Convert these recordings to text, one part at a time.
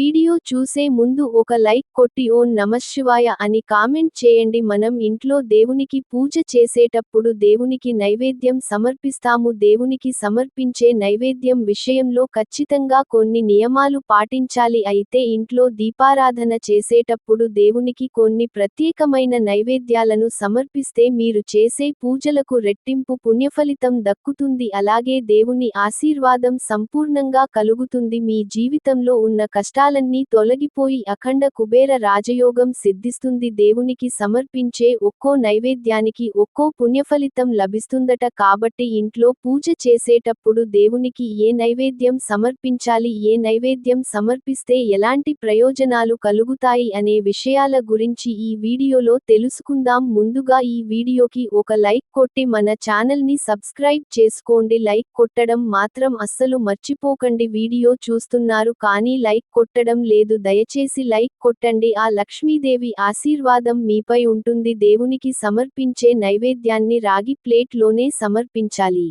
Video video చూసే ముందు ఒక లైక్ కొట్టి ఓ నమశివాయ అని కామెంట్ చేయండి. మనం ఇంట్లో దేవునికి పూజ చేసేటప్పుడు దేవునికి నైవేద్యం సమర్పిస్తాము. దేవునికి సమర్పించే నైవేద్యం విషయంలో ఖచ్చితంగా కొన్ని నియమాలు పాటించాలి. అయితే ఇంట్లో దీపారాధన చేసేటప్పుడు దేవునికి కొన్ని ప్రత్యేకమైన నైవేద్యాలను సమర్పిస్తే మీరు చేసే పూజలకు రెట్టింపు పుణ్యఫలితం దక్కుతుంది. అలాగే దేవుని ఆశీర్వాదం సంపూర్ణంగా కలుగుతుంది. మీ జీవితంలో ఉన్న కష్టాలన్నీ తొలగిపోయి అఖండ కుబేర రాజయోగం సిద్ధిస్తుంది. దేవునికి సమర్పించే ఒక్కో నైవేద్యానికి ఒక్కో పుణ్యఫలితం లభిస్తుందట కాబట్టి ఇంట్లో పూజ చేసేటప్పుడు దేవునికి ఏ నైవేద్యం సమర్పించాలి ఏ నైవేద్యం సమర్పిస్తే ఎలాంటి ప్రయోజనాలు కలుగుతాయి అనే విషయాల గురించి ఈ వీడియోలో తెలుసుకుందాం. ముందుగా ఈ వీడియోకి ఒక లైక్ కొట్టి మన ఛానల్ని సబ్స్క్రైబ్ చేసుకోండి. లైక్ కొట్టడం మాత్రం అస్సలు మర్చిపోకండి. వీడియో చూస్తున్నారు కానీ లైక్ కొట్టడం లేదు దయచేసి లైక్ కొట్టండి. ఆ లక్ష్మీదేవి ఆశీర్వాదం మీపై ఉంటుంది. దేవునికి సమర్పించే నైవేద్యాన్ని రాగి ప్లేట్లోనే సమర్పించాలి.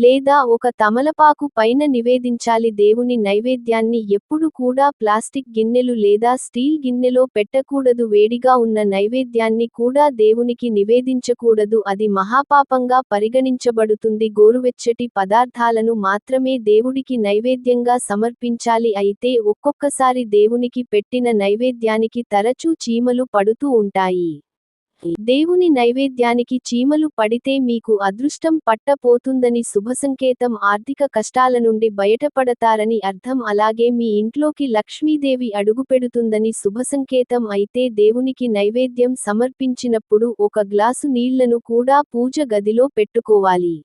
లేదా ఒక తమలపాకు పైన నివేదించాలి. దేవుని నైవేద్యాన్ని ఎప్పుడు కూడా ప్లాస్టిక్ గిన్నెలు లేదా స్టీల్ గిన్నెలో పెట్టకూడదు. వేడిగా ఉన్న నైవేద్యాన్ని కూడా దేవునికి నివేదించకూడదు. అది మహాపాపంగా పరిగణించబడుతుంది. గోరువెచ్చటి పదార్థాలను మాత్రమే దేవుడికి నైవేద్యంగా సమర్పించాలి. అయితే ఒక్కొక్కసారి దేవునికి పెట్టిన నైవేద్యానికి తరచూ చీమలు పడుతూ ఉంటాయి. దేవుని నైవేద్యానికి చీమలు పడితే మీకు అదృష్టం పట్టపోతుందని శుభసంకేతం ఆర్థిక కష్టాల నుండి బయటపడతారని అర్థం అలాగే మీ ఇంట్లోకి లక్ష్మీదేవి అడుగుపెడుతుందని శుభసంకేతం అయితే దేవునికి నైవేద్యం సమర్పించినప్పుడు ఒక గ్లాసు నీళ్ళను కూడా పూజ గదిలో పెట్టుకోవాలి.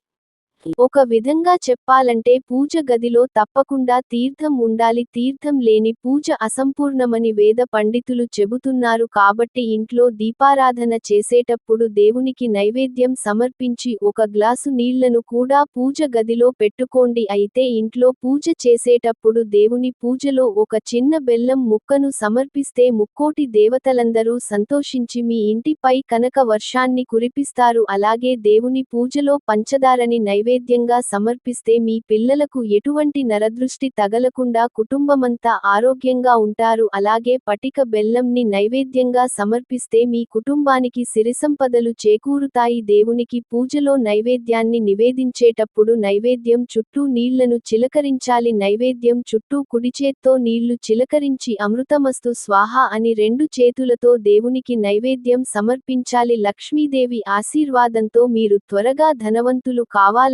ఒక విధంగా చెప్పాలంటే పూజ గదిలో తప్పకుండా తీర్థం ఉండాలి తీర్థం లేని పూజ అసంపూర్ణమని వేద పండితులు చెబుతున్నారు కాబట్టి ఇంట్లో దీపారాధన చేసేటప్పుడు దేవునికి నైవేద్యం సమర్పించి ఒక గ్లాసు నీళ్ళను కూడా పూజ గదిలో పెట్టుకోండి. అయితే ఇంట్లో పూజ చేసేటప్పుడు దేవుని పూజలో ఒక చిన్న బెల్లం ముక్కను సమర్పిస్తే ముక్కోటి దేవతలందరూ సంతోషించి మీ ఇంటిపై కనక వర్షాన్ని కురిపిస్తారు. అలాగే దేవుని పూజలో పంచదారని నైవేద్యం నైవేద్యంగా సమర్పిస్తే మీ పిల్లలకు ఎటువంటి నరదృష్టి తగలకుండా కుటుంబమంతా ఆరోగ్యంగా ఉంటారు. అలాగే పటిక బెల్లంని నైవేద్యంగా సమర్పిస్తే మీ కుటుంబానికి సిరిసంపదలు చేకూరుతాయి. దేవునికి పూజలో నైవేద్యాన్ని నివేదించేటప్పుడు నైవేద్యం చుట్టూ నీళ్ళను చిలకరించాలి. నైవేద్యం చుట్టూ కుడిచేత్తో నీళ్ళు చిలకరించి అమృతమస్తు స్వాహ అని రెండు చేతులతో దేవునికి నైవేద్యం సమర్పించాలి. లక్ష్మీదేవి ఆశీర్వాదంతో మీరు త్వరగా ధనవంతులు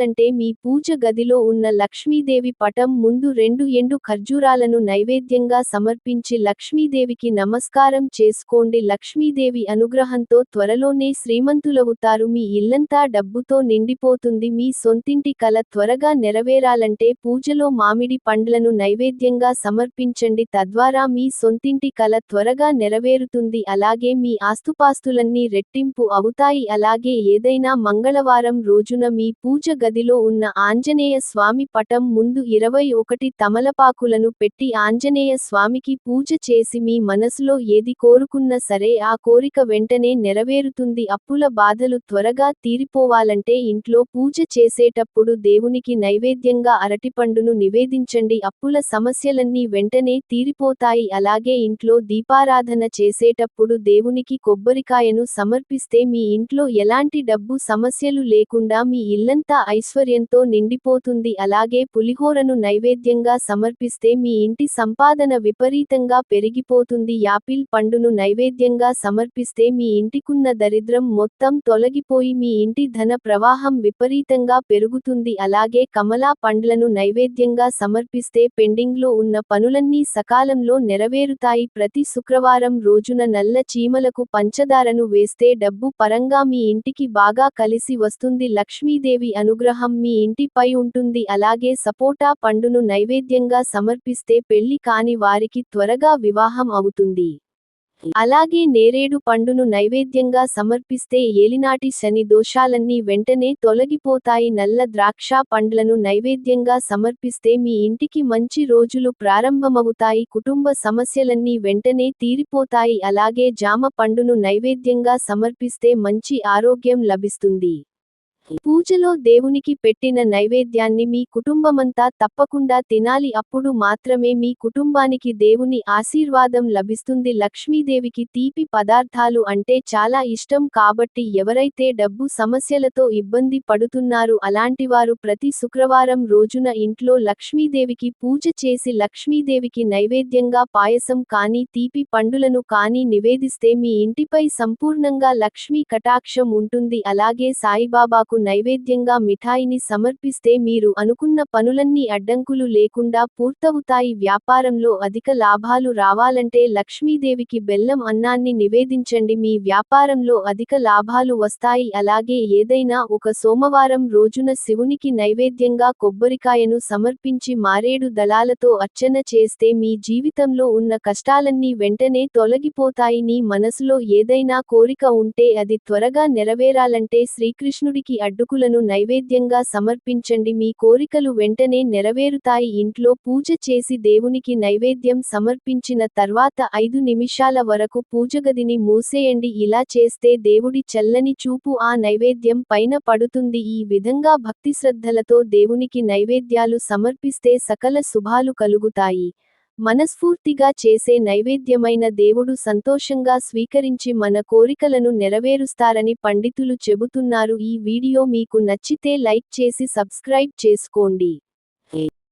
కావాలంటే అంటే మీ పూజ గదిలో ఉన్న లక్ష్మీదేవి పటం ముందు రెండు ఎండు ఖర్జూరాలను నైవేద్యంగా సమర్పించి లక్ష్మీదేవికి నమస్కారం చేసుకోండి. లక్ష్మీదేవి అనుగ్రహంతో త్వరలోనే శ్రీమంతులవుతారు. మీ ఇల్లంతా డబ్బుతో నిండిపోతుంది. మీ సొంతింటి కల త్వరగా నెరవేరాలంటే పూజలో మామిడి పండ్లను నైవేద్యంగా సమర్పించండి. తద్వారా మీ సొంతింటి కల త్వరగా నెరవేరుతుంది. అలాగే మీ ఆస్తుపాస్తులన్నీ రెట్టింపు అవుతాయి. అలాగే ఏదైనా మంగళవారం రోజున మీ పూజ గది గదిలో ఉన్న ఆంజనేయ స్వామి పటం ముందు ఇరవై ఒకటి తమలపాకులను పెట్టి ఆంజనేయ స్వామికి పూజ చేసి మీ మనసులో ఏది కోరుకున్నా సరే ఆ కోరిక వెంటనే నెరవేరుతుంది. అప్పుల బాధలు త్వరగా తీరిపోవాలంటే ఇంట్లో పూజ చేసేటప్పుడు దేవునికి నైవేద్యంగా అరటిపండును నివేదించండి. అప్పుల సమస్యలన్నీ వెంటనే తీరిపోతాయి. అలాగే ఇంట్లో దీపారాధన చేసేటప్పుడు దేవునికి కొబ్బరికాయను సమర్పిస్తే మీ ఇంట్లో ఎలాంటి డబ్బు సమస్యలు లేకుండా మీ ఇల్లంతా ఐశ్వర్యంతో నిండిపోతుంది. అలాగే పులిహోరను నైవేద్యంగా సమర్పిస్తే మీ ఇంటి సంపాదన విపరీతంగా పెరిగిపోతుంది. యాపిల్ పండును నైవేద్యంగా సమర్పిస్తే మీ ఇంటికున్న దరిద్రం మొత్తం తొలగిపోయి మీ ఇంటి ధన ప్రవాహం విపరీతంగా పెరుగుతుంది. అలాగే కమలా పండ్లను నైవేద్యంగా సమర్పిస్తే పెండింగ్లో ఉన్న పనులన్నీ సకాలంలో నెరవేరుతాయి. ప్రతి శుక్రవారం రోజున నల్ల చీమలకు పంచదారను వేస్తే డబ్బు పరంగా మీ ఇంటికి బాగా కలిసి వస్తుంది. లక్ష్మీదేవి అనుగ్రహం మీ ఇంటిపై ఉంటుంది. అలాగే సపోటా పండును నైవేద్యంగా సమర్పిస్తే పెళ్ళి కాని వారికి త్వరగా వివాహం అవుతుంది. అలాగే నేరేడు పండును నైవేద్యంగా సమర్పిస్తే ఏలినాటి శని దోషాలన్నీ వెంటనే తొలగిపోతాయి. నల్ల ద్రాక్ష పండ్లను నైవేద్యంగా సమర్పిస్తే మీ ఇంటికి మంచి రోజులు ప్రారంభమవుతాయి. కుటుంబ సమస్యలన్నీ వెంటనే తీరిపోతాయి. అలాగే జామ పండును నైవేద్యంగా సమర్పిస్తే మంచి ఆరోగ్యం లభిస్తుంది. పూజలో దేవునికి పెట్టిన నైవేద్యాన్ని మీ కుటుంబమంతా తప్పకుండా తినాలి. అప్పుడు మాత్రమే మీ కుటుంబానికి దేవుని ఆశీర్వాదం లభిస్తుంది. లక్ష్మీదేవికి తీపి పదార్థాలు అంటే చాలా ఇష్టం. కాబట్టి ఎవరైతే డబ్బు సమస్యలతో ఇబ్బంది పడుతున్నారు అలాంటివారు ప్రతి శుక్రవారం రోజున ఇంట్లో లక్ష్మీదేవికి పూజ చేసి లక్ష్మీదేవికి నైవేద్యంగా పాయసం కానీ తీపి పండులను కానీ నివేదిస్తే మీ ఇంటిపై సంపూర్ణంగా లక్ష్మీ కటాక్షం ఉంటుంది. అలాగే సాయిబాబాకు నైవేద్యంగా మిఠాయిని సమర్పిస్తే మీరు అనుకున్న పనులన్నీ అడ్డంకులు లేకుండా పూర్తవుతాయి. వ్యాపారంలో అధిక లాభాలు రావాలంటే లక్ష్మీదేవికి బెల్లం అన్నాన్ని నివేదించండి. మీ వ్యాపారంలో అధిక లాభాలు వస్తాయి. అలాగే ఏదైనా ఒక సోమవారం రోజున శివునికి నైవేద్యంగా కొబ్బరికాయను సమర్పించి మారేడు దళాలతో అర్చన చేస్తే మీ జీవితంలో ఉన్న కష్టాలన్నీ వెంటనే తొలగిపోతాయి. నీ మనసులో ఏదైనా కోరిక ఉంటే అది త్వరగా నెరవేరాలంటే శ్రీకృష్ణుడికి అడ్డుకులను నైవేద్యంగా సమర్పించండి. మీ కోరికలు వెంటనే నెరవేరుతాయి. ఇంట్లో పూజ చేసి దేవునికి నైవేద్యం సమర్పించిన తర్వాత ఐదు నిమిషాల వరకు పూజగదిని మూసేయండి. ఇలా చేస్తే దేవుడి చల్లని చూపు ఆ నైవేద్యం పైన పడుతుంది. ఈ విధంగా భక్తి శ్రద్ధలతో దేవునికి నైవేద్యాలు సమర్పిస్తే సకల శుభాలు కలుగుతాయి. మనస్ఫూర్తిగా చేసే నైవేద్యమైన దేవుడు సంతోషంగా స్వీకరించి మన కోరికలను నెరవేరుస్తారని పండితులు చెబుతున్నారు. ఈ వీడియో మీకు నచ్చితే లైక్ చేసి సబ్స్క్రైబ్ చేసుకోండి.